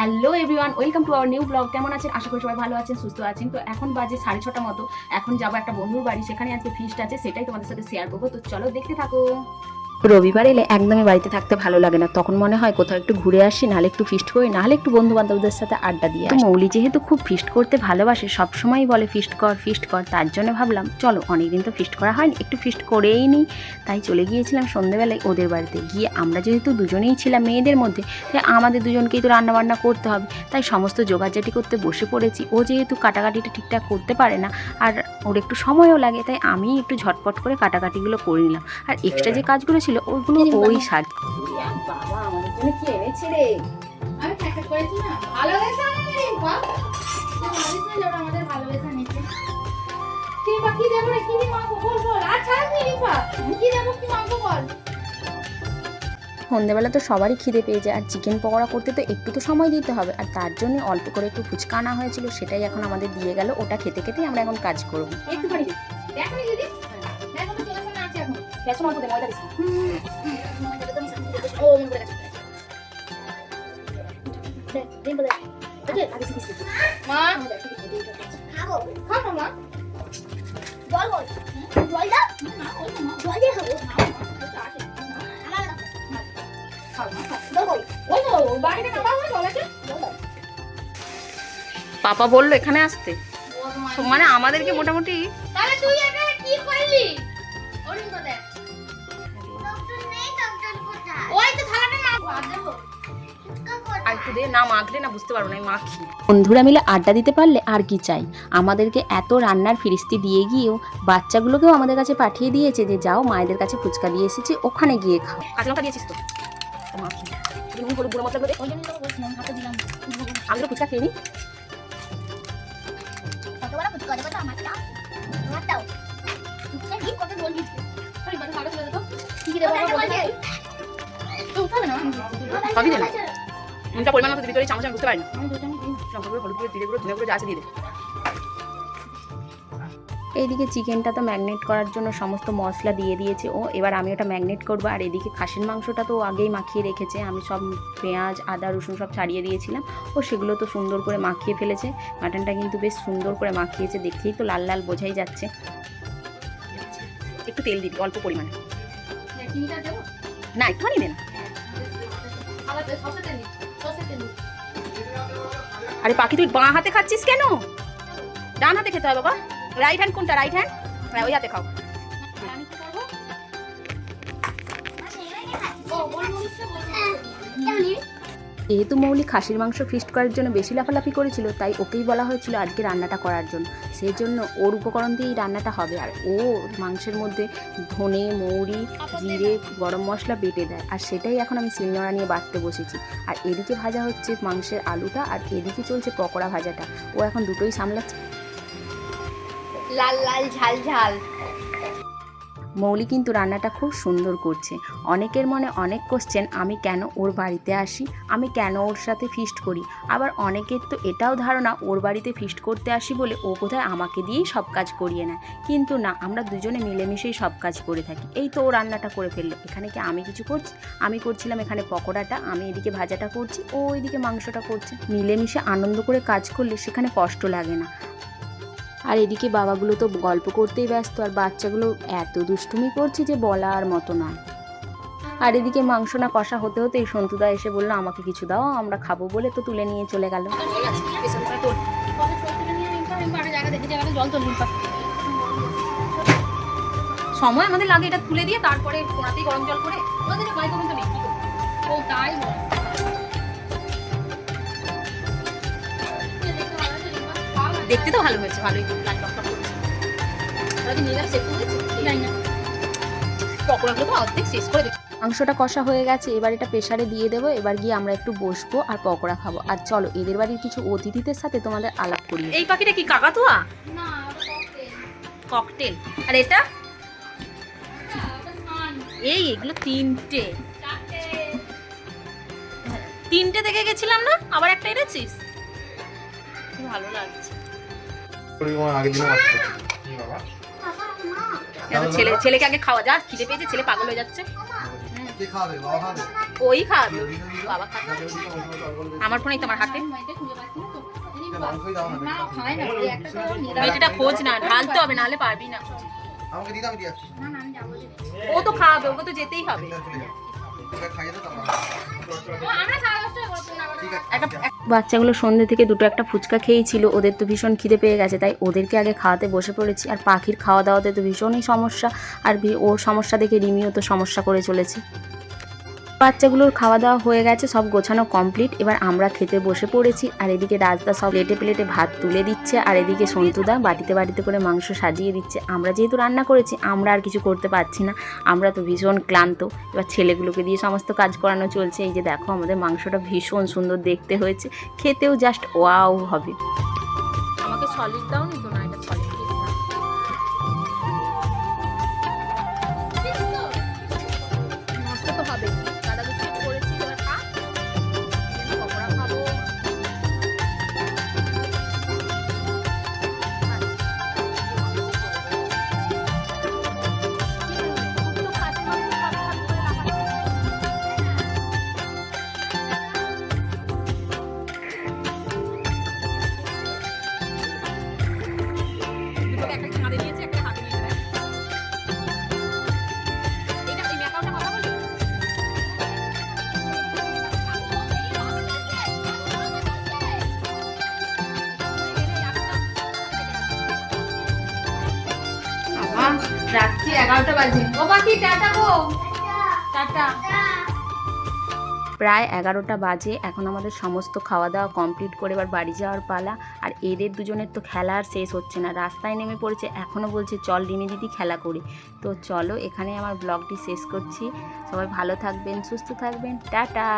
Hello everyone, welcome to our new blog. কেমন আছেন? আশা করি সবাই ভালো আছেন, সুস্থ আছেন। তো এখন বাজে সাড়ে ছটা মতো। এখন যাব একটা বন্ধুর বাড়ি, সেখানে আজকে ফিস্ট আছে, সেটাই তোমাদের সাথে শেয়ার করব। তো চলো দেখতে থাকো। রবিবার এলে একদমই বাড়িতে থাকতে ভালো লাগে না। তখন মনে হয় কোথাও একটু ঘুরে আসি নাহলে একটু ফিস্ট করি নাহলে একটু বন্ধু বান্ধবদের সাথে আড্ডা দিয়ে মৌলি যেহেতু খুব ফিস্ট করতে ভালোবাসে সবসময় বলে ফিস্ট কর ফিস্ট কর তার জন্য ভাবলাম চলো অনেকদিন তো ফিস্ট করা হয়নি একটু ফিস্ট করেই নিই। তাই চলে গিয়েছিলাম সন্ধ্যেবেলায় ওদের বাড়িতে। গিয়ে আমরা যেহেতু দুজনেই ছিলাম মেয়েদের মধ্যে তাই আমাদের দুজনকেই তো রান্না বান্না করতে হবে। তাই সমস্ত জোগাড়জাটি করতে বসে পড়েছি। ও যেহেতু কাটাকাটিটা ঠিকঠাক করতে পারে না আর ওর একটু সময়ও লাগে তাই আমি একটু ঝটপট করে কাটাকাটিগুলো করে নিলাম। আর এক্সট্রা যে কাজগুলো ছিল ওইগুলো ওই সাজ বাবা আমাদের জন্য কি এনেছে রে? আমি করেছি না? ভালোবেসে আমাদের ভালোবেসে নিচ্ছে কি দেবো রে? কি দিয়ে সন্ধ্যেবেলা তো সবারই খিদে পেয়ে যায় আর চিকেন পকোড়া করতে তো একটু তো সময় দিতে হবে। আর তার জন্য অল্প করে একটু ফুচকা আনা হয়েছিল সেটাই এখন আমাদের দিয়ে গেল। ওটা খেতে খেতেই আমরা এখন কাজ করব। একটুখানি মাখলে না বুঝতে পারব না আমি মাখি। বন্ধুরা মিলে আড্ডা দিতে পারলে আর কি চাই? আমাদেরকে এত রান্নার ফিরিস্তি দিয়ে গিয়েও বাচ্চাগুলোকেও আমাদের কাছে পাঠিয়ে দিয়েছে যে যাও মায়েদের কাছে ফুচকা দিয়ে এসেছি ওখানে গিয়ে খাও। কাঁচা লঙ্কা দিয়েছিস তো? নুন হলুদ গুঁড়ো মশলা ওই জন্য তো বলছিলাম হাতে দিলাম। আমি তো ফুচকা খেয়ে নিই কত বড় ফুচকা দেবো তো আমারটা আমারটাও ফুচকা কি কত দিচ্ছি? করে পারি না। পরিমাণ মতো দিবি তোর চামচ আমি বুঝতে দুটো নিই লঙ্কা গুঁড়ো হলুদ গুঁড়ো জিরে গুঁড়ো ধনে গুঁড়ো যা আছে দিয়ে এইদিকে চিকেনটা তো ম্যাগনেট করার জন্য সমস্ত মশলা দিয়ে দিয়েছে। ও, এবার আমি ওটা ম্যাগনেট করব। আর এদিকে খাসির মাংসটা তো আগেই মাখিয়ে রেখেছে। আমি সব পেঁয়াজ, আদা, রসুন সব ছাড়িয়ে দিয়েছিলাম। ও, সেগুলো তো সুন্দর করে মাখিয়ে ফেলেছে। মাটনটা কিন্তু বেশ সুন্দর করে মাখিয়েছে। দেখেই তো লাল লাল বোঝাই যাচ্ছে। একটু তেল দিবি, অল্প পরিমাণে। না, একটুখানি দে না। আবার সসে তেল দিই সসে তেল দিই আরে পাখি, তুই বাঁ হাতে খাচ্ছিস কেন? ডান হাতে খেতে হবে বাবা। রাইট হ্যান্ড কোনটা? রাইট হ্যান্ড হ্যাঁ ওই হাতে খাও। যেহেতু মৌলি খাসির মাংস ফিস্ট করার জন্য বেশি লাফালাফি করেছিল, তাই ওকেই বলা হয়েছিল আজকে রান্নাটা করার জন্য। সেই জন্য ওর উপকরণ দিয়েই রান্নাটা হবে, আর ও মাংসের মধ্যে ধনে, মৌরি, জিরে, গরম মশলা বেটে দেয়। আর সেটাই এখন আমি শিলনোড়া নিয়ে বাটতে বসেছি। আর এদিকে ভাজা হচ্ছে মাংসের আলুটা, আর এদিকে চলছে পকোড়া ভাজাটা। ও এখন দুটোই সামলাচ্ছে। লাল লাল, ঝাল ঝাল। মৌলি কিন্তু রান্নাটা খুব সুন্দর করছে। অনেকের মনে অনেক কোশ্চেন আমি কেন ওর বাড়িতে আসি? আমি কেন ওর সাথে ফিস্ট করি? আবার অনেকের তো এটাও ধারণা, ওর বাড়িতে ফিস্ট করতে আসি বলে ও কোথায় আমাকে দিয়েই সব কাজ করিয়ে নেয়। কিন্তু না, আমরা দুজনে মিলেমিশেই সব কাজ করে থাকি। এই তো ও রান্নাটা করে ফেলল। এখানে কি আমি কিছু করছি? আমি করছিলাম এখানে পকোড়াটা, আমি এদিকে ভাজাটা করছি, ও ওইদিকে মাংসটা করছে। মিলেমিশে আনন্দ করে কাজ করলে সেখানে কষ্ট লাগে না। আর এদিকে বাবাগুলো তো গল্প করতেই ব্যস্ত, আর বাচ্চাগুলো এত দুষ্টুমি করছে যে বলার মতো নয়। আর এদিকে মাংস না কষা হতে হতে সন্তুদা এসে বলল, আমাকে কিছু দাও, আমরা খাব বলে তো তুলে নিয়ে চলে গেল। সময় আমাদের লাগে এটা তুলে দিয়ে তারপরে গরম জল করে। ও তাই দেখতে তো ভালো হয়েছে ভালোই পকোড়াগুলো তো অর্ধেক শেষ করে দিচ্ছি মাংসটা কষা হয়ে গেছে এবার এটা প্রেশারে দিয়ে দেবো এবার গিয়ে আমরা একটু বসবো আর পকোড়া খাব। আর চলো এদের বাড়ির কিছু অতিথিদের সাথে তোমাদের আলাপ করি। এই পাখিটা কি কাকাতুয়া? না ককটেল ককটেল আর এটা? এই এগুলো তিনটে। তিনটে দেখে গেছিলাম না আবার একটা এনেছিস? ভালো লাগছে। আগের দিনে ছেলে ছেলেকে আগে খাওয়া যা খিদে পেয়েছে ছেলে পাগল হয়ে যাচ্ছে। ওই বাবা খাবে। করবে। আমার ফোনেই তোমার হাতে। মেয়েটা খোঁজ না ঢালতে হবে নাহলে পারবি না। ও তো খাওয়াবে ওকে তো যেতেই হবে। আমরা বাচ্চাগুলো সন্ধ্যে থেকে দুটো একটা ফুচকা খেয়েছিল ওদের তো ভীষণ খিদে পেয়ে গেছে তাই ওদেরকে আগে খাওয়াতে বসে পড়েছি। আর পাখির খাওয়া দাওয়াতে তো ভীষণই সমস্যা আর ভি- ওর সমস্যা দেখে রিমিও তো সমস্যা করে চলেছে। বাচ্চাগুলোর খাওয়া দাওয়া হয়ে গেছে, সব গোছানো কমপ্লিট এবার আমরা খেতে বসে পড়েছি, আর এদিকে রাজদা সব প্লেটে প্লেটে ভাত তুলে দিচ্ছে, আর এদিকে সন্তুদা বাটিতে বাটিতে করে মাংস সাজিয়ে দিচ্ছে। আমরা যেহেতু রান্না করেছি, আমরা আর কিছু করতে পারছি না। আমরা তো ভীষণ ক্লান্ত। এবার ছেলেগুলোকে দিয়ে সমস্ত কাজ করানো চলছে। এই যে দেখো, আমাদের মাংসটা ভীষণ সুন্দর দেখতে হয়েছে। খেতেও জাস্ট ওয়াও হবে। আমাকে সলিড দাও নি এগারোটা বাজে। ও বাকি টাটা গো। টাটা। প্রায় এগারোটা বাজে, এখন আমাদের সমস্ত খাওয়া দাওয়া কমপ্লিট করে এবার বাড়ি যাওয়ার পালা। আর এদের দুজনের তো খেলা আর শেষ হচ্ছে না। রাস্তায় নেমে পড়েছে এখনও বলছে, চল রিমি দিদি খেলা করি। তো চলো এখানে আমার ব্লগটি শেষ করছি। সবাই ভালো থাকবেন, সুস্থ থাকবেন। টাটা।